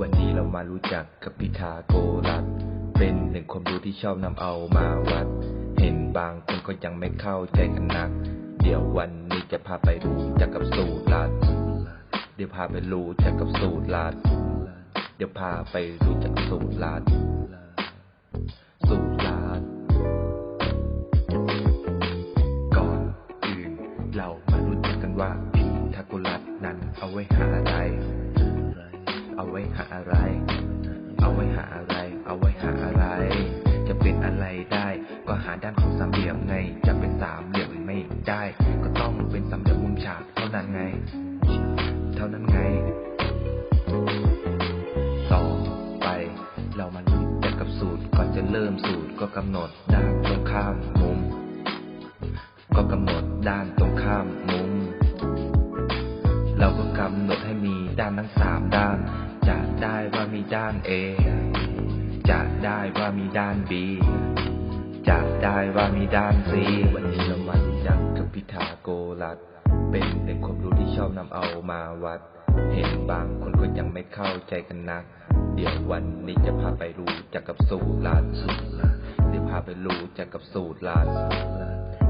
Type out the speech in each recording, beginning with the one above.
วันนี้เรามารู้จักกับพิธาโกรัส เป็นหนึ่งความรู้ที่ชอบนำเอามาวัด เห็นบางคนก็ยังไม่เข้าใจกันนัก เดี๋ยววันนี้จะพาไปรู้จักกับสูตรลัด เดี๋ยวพาไปรู้จักกับสูตรลัด เดี๋ยวพาไปรู้จักสูตรลัด สูตรลัด ก่อนอื่นเรามารู้จักกันว่าพีทาโกรัสนั้นเอาไว้หาอะไร เอาไว้หาอะไร เอาไว้หาอะไร เอาไว้หาอะไร จะเป็นอะไรได้ ก็หาด้านของสามเหลี่ยมไง จะเป็นสามเหลี่ยมไม่ได้ ก็ต้องเป็นสามเหลี่ยมมุมฉากเท่านั้นไง เท่านั้นไง ต่อไป เรามารู้จักกับสูตร ก่อนจะเริ่มสูตรก็กำหนดด้านตรงข้ามมุม ก็กำหนดด้านตรงข้ามมุมามีด้าน A จะได้ว่ามีด้าน B จะได้ว่ามีด้าน C วันนี้เรามารู้จักกับพิธาโกรัสเป็นหนึ่งความรู้ที่ชอบนำเอามาวัด เห็นบางคนก็ยังไม่เข้าใจกันนักเดี๋ยววันนี้จะพาไปรู้จักกับสูตรลัดสูตรลัดเดี๋ยวพาไปรู้จักกับสูตรลัด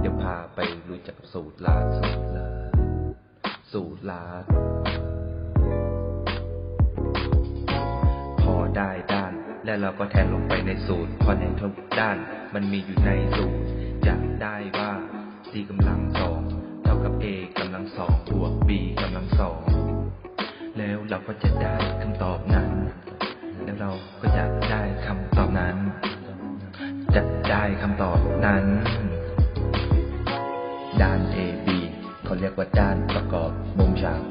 เดี๋ยวพาไปรู้จักกับสูตรลัดสูตรลัดสูตรลัด ได้ด้าน แล้วเราก็แทนลงไปในสูตร พอในทุกด้าน มันมีอยู่ในสูตร จะได้ว่า c กำลังสองเท่ากับ a กำลังสองบวก b กำลังสองแล้วเราก็จะได้คำตอบนั้น แล้วเราก็จะได้คำตอบนั้น จะได้คำตอบนั้น ด้าน A B เขาเรียกว่าด้านประกอบมุมฉาก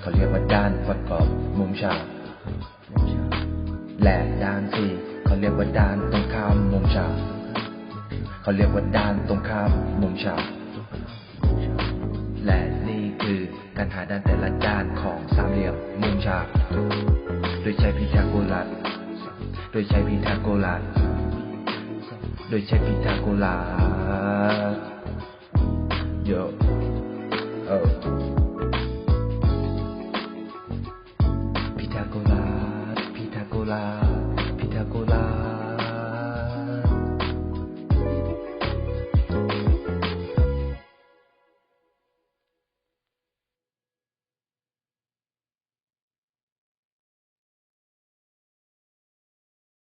เขาเรียกว่าด้านประกอบมุมฉาก และด้านที่เขาเรียกว่าด้านตรงข้ามมุมฉากเขาเรียกว่าด้านตรงข้ามมุมฉากและนี่คือการหาด้านแต่ละด้านของสามเหลี่ยมมุมฉาก โดยใช้พีทาโกรัส โดยใช้พีทาโกรัส โดยใช้พีทาโกรัสเยอะเออ แล้ว